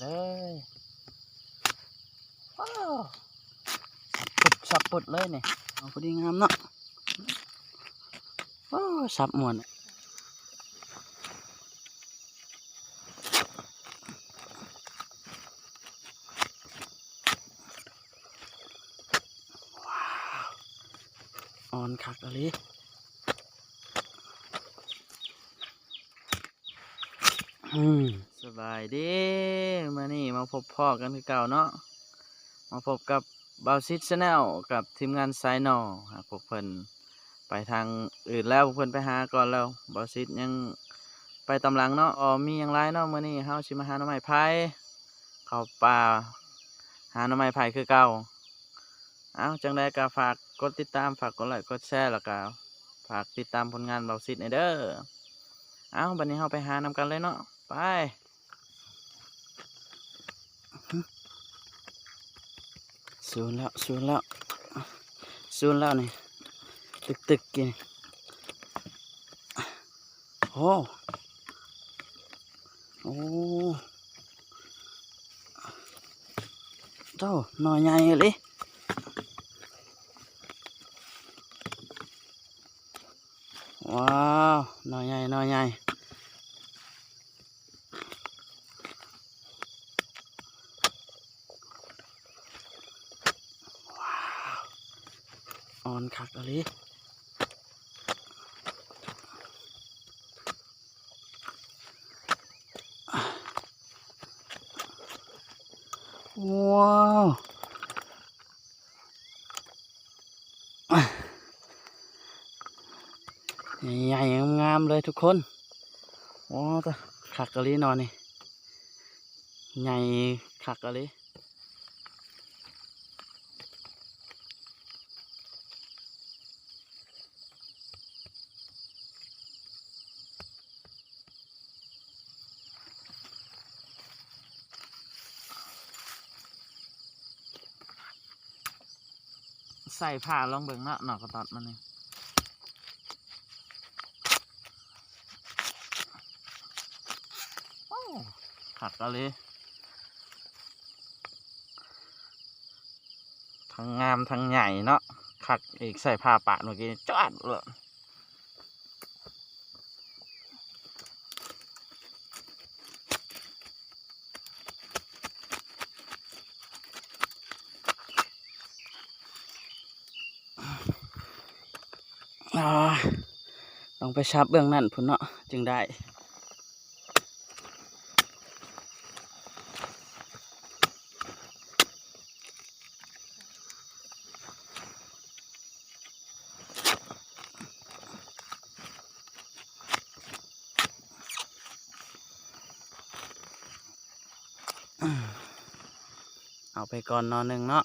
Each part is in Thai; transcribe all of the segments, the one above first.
เลยว้าวปุดสับปุดเลยเนี่ยเอาพอดีงามเนาะว้าวสับหมวนว้าวอ่อนคักอะไรอืม บายดีมานี่มาพบพ่อกันคือเก่าเนาะมาพบกับบาวซิดชแนลกับทีมงานไซนอหากพวกเพิ่นไปทางอื่นแล้วพวกเพิ่นไปหาก่อนแล้วบาวซิดยังไปตำหลังเนาะอ๋อมีอย่างไรเนาะมื้อนี้เฮาสิมาหาหน่อไม้ไผ่เข้าป่าหาหน่อไม้ไผ่คือเก่าเอาจังได้ก็ฝากกดติดตามฝากกดไลค์กดแชร์แล้วก็ฝากติดตามผลงานบาวซิดในเด้อเอาบัดนี้เฮาไปหานำกันเลยเนาะไป ศูนย์แล้วศูนย์แล้วศูนย์แล้วนี่ตึกตึกกินโอ้โอ้เจ้าหน่อยใหญ่เลยว้าวหน่อยใหญ่หน่อยใหญ่ อ่อนคักอะไรว้าวใหญ่งามเลยทุกคนว้าวตะคักกะลีนอนนี่ใหญ่คักกะลี ใส่ผ้าลองเบิ่งเนาะหนอกกระตอดมันนี่โอ้คักเลยทั้งงามทั้งใหญ่เนาะคักอีกใส่ผ้าปะเมื่อกี้จอดเลยอ่า ต้องไปชับเบื้องนั่นพุ่นเนาะจึงได้เอาไปก่อนนอนหนึ่งเนาะ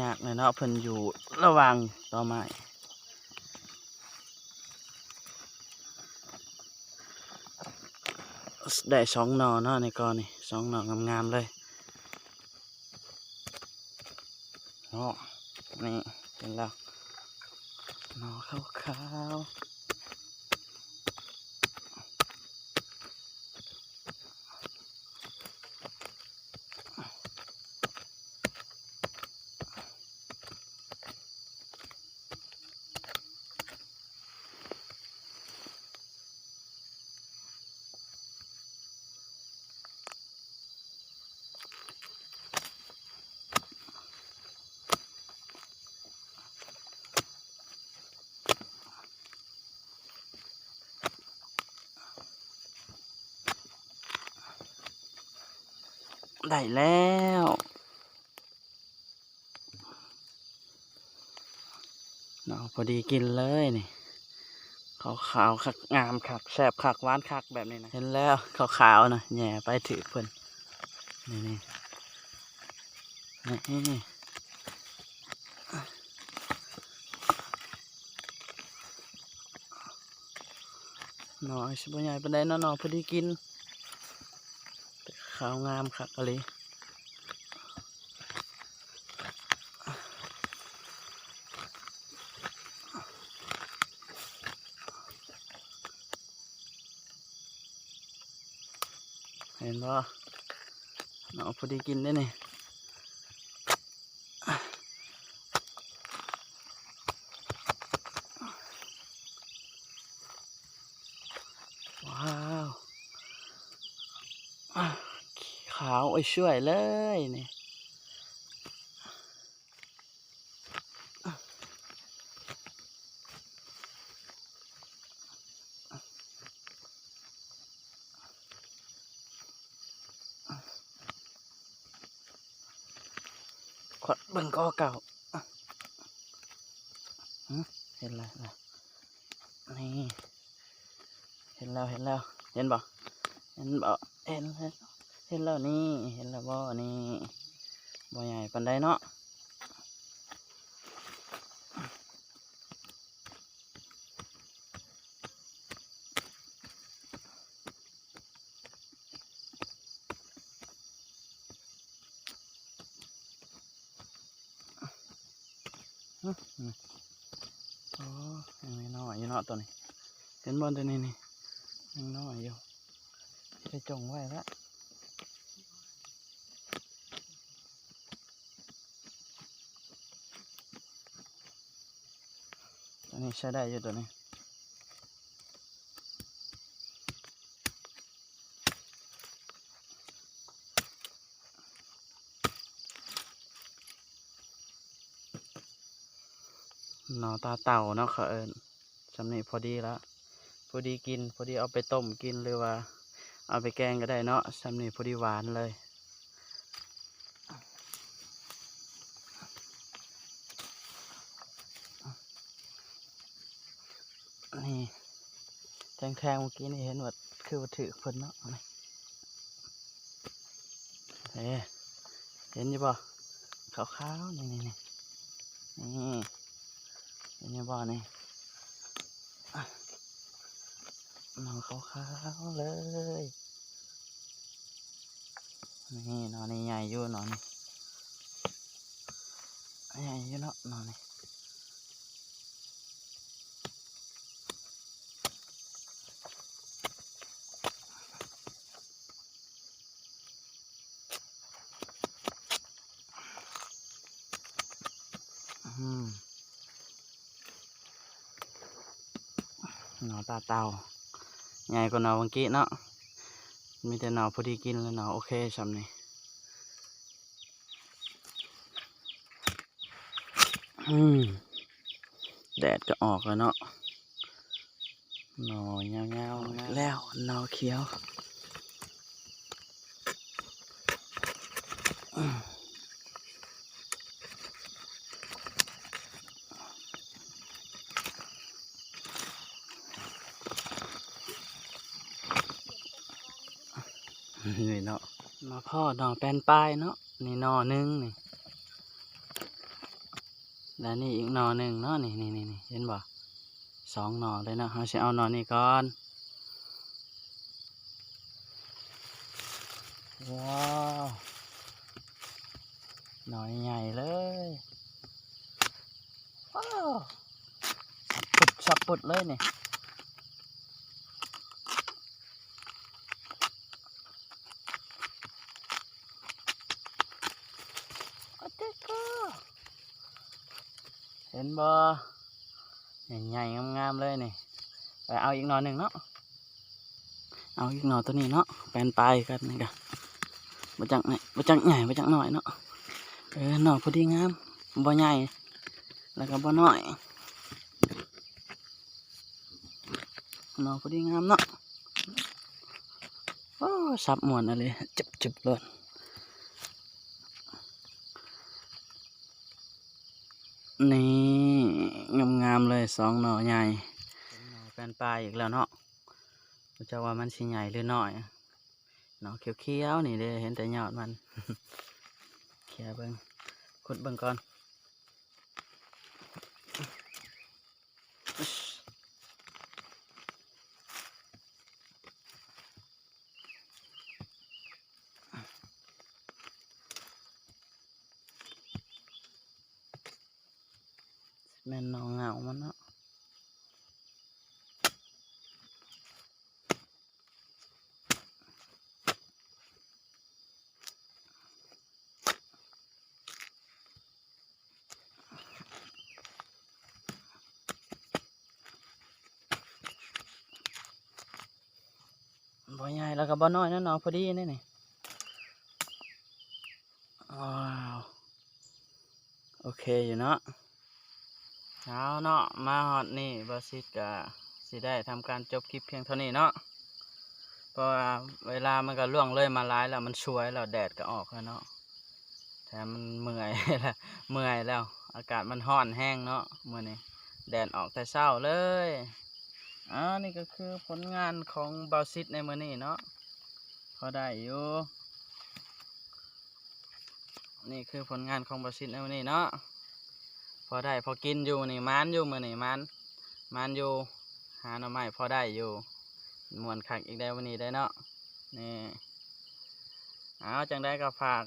ยากเลยเนาะเพิ่นอยู่ระหว่างต่อไม้ได้สองนอเนาะในกอนี่สองนองามๆเลยเนาะนี่เป็นแล้วนอขาว ได้แล้ว เนาะพอดีกินเลยนี่ขาวขาวๆคักงามคักแซ่บคักหวานคักแบบนี้นะ เห็นแล้วขาวขาวนะแหย่ไปถือเพิ่นนี่นี่นี่นี่หน่อยสิบใหญ่ปานใดเนาะเนพอดีกินาวงามคักอะไรเห็นว่าเนาะพอดีกินได้นี่ยาวอะขาวไอ้ ช่วยเลยนี่ขดเบิ่งก็เก่าเห็นแล้วนี่ เห็นแล้ว เห็นแล้ว เห็นบ่เห็นบ่เห็นแล้ว เห็นแล้วนี่เห็นแล้วบ่นี่บ่ใหญ่ปานใดเนาะโอ้ยังไม่น้อยอยู่เนาะตัวนี้เห็นบอลตัวนี้นี่ยังน้อยอยู่ไปจงไว้แล้ว นี้ใช้ได้อยู่ตัวนี้หนอตาเต่าเนาะเขาเอิญสำนีพอดีแล้วพอดีกิน พอดีเอาไปต้มกินหรือว่า เอาไปแกงก็ได้เนาะสำนีพอดีหวานเลย นี่แทงแทงเมื่อกี้นี่เห็นว่าคือว่าถือเพิ่นเนาะเอานี่เห็นอยู่ป่ขาวๆนี่นี่นี่นี่เห็นอยู่ป่นี่นอนขาวๆเลยนี่นอนนี่ใหญ่อยู่นอนนี่ใหญ่อยู่เนาะนอนนี่ หนอตาเตาใหญ่กว่าหนอเมื่อกี้เนาะมีแต่หนอพอดีกินแล้วหนอโอเคสำนี่อืมแดดก็ออกแล้วเนาะหนอเงาๆแล้วหนอเขียวอื นี่เนาะมาพ่อหน่อแปลนปลายเนาะนี่หน่อหนึ่งนี่แล้วนี่อีกหน่อหนึ่งเนาะนี่นี่นี่เห็นบ่สองหน่อเลยเนาะเราจะเอาหน่อนี่ก่อนว้าวหน่อใหญ่เลยว้าวสับปุดสับปุดเลยเนี่โอ้เจ๊ก็ เห็นบ่ใหญ่ๆงามๆเลยนี่ไปเอาอีกหน่อหนึ่งเนาะเอาอีกหน่อตัวนี้เนาะแปลนปลายกันนี่กันบ่จังไหนบ่จังใหญ่บ่จังหน่อยเนาะเออหน่อพอดีงามบ่ใหญ่แล้วก็บ่น้อยหน่อพอดีงามเนาะโอ้สับหมวนอะไรจุบๆเลย นี่งามๆเลยสองหน่อใหญ่เป็นหน่อแปลนปลายอีกแล้วเนาะจะว่ามันสิใหญ่หรือน้อยหน่อเขียวๆนี่เด้เห็นแต่ยอดมันเขียเบิ้งขุดเบิ้งก่อน ม่นน่อเหงามันเนาะบ่ใหญ่แล้วก็บ่น้อยนะเนาะพอดีนี่นี่ว้าว โอเคอยู่เนาะ เอาเนาะมาฮอดนี่บอสิก็สิได้ทำการจบคลิปเพียงเท่านี้เนาะเพราะว่าเวลามันก็ล่วงเลยมาหลายแล้วมันช่วยแล้วแดดก็ออกแล้วเนาะแถมมันเมื่อยแล้วเมื่อยแล้ว อากาศมันร้อนแห้งเนาะเมื้อนี้แดดออกแต่เช้าเลยอ่านี่ก็คือผลงานของบาซิตในมือนี้เนาะพอได้อยู่นี่คือผลงานของบาซิตในมือนี้เนาะ อได้พอกินอยู่นี่มันอยู่มือนี่มันมันอยู่หาหน่อไม้พอได้อยู่มวนคักอีกได้วันนี้ได้เนาะนี่เอาจังได้ก็ฝาก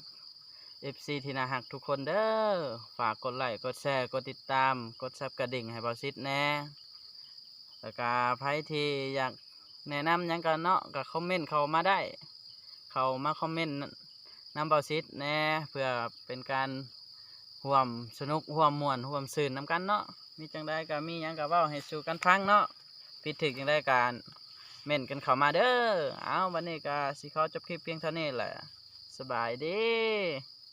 FC ที่น่าหักทุกคนเด้อฝากกดไลค์กดแชร์กดติดตาม กดซับกระดิ่งให้บาซิตแน่แล้วก็ไผที่อยากแนะนำยังกันเนาะก็คอมเมนต์เขามาได้ เขามาคอมเมนต์นำบาซิดแน่เพื่อเป็นการ ห่วมสนุกห่วมม่วนห่วมสื่นนำกันเนาะมีจังได้ก็มีหยังก็เว้าให้สู่กันฟังเนาะผิดถึกจังได้การเม่นกันเข้ามาเด้อเอาวันนี้ก็สิขอจบคลิปเพียงเท่านี้แหละสบายดี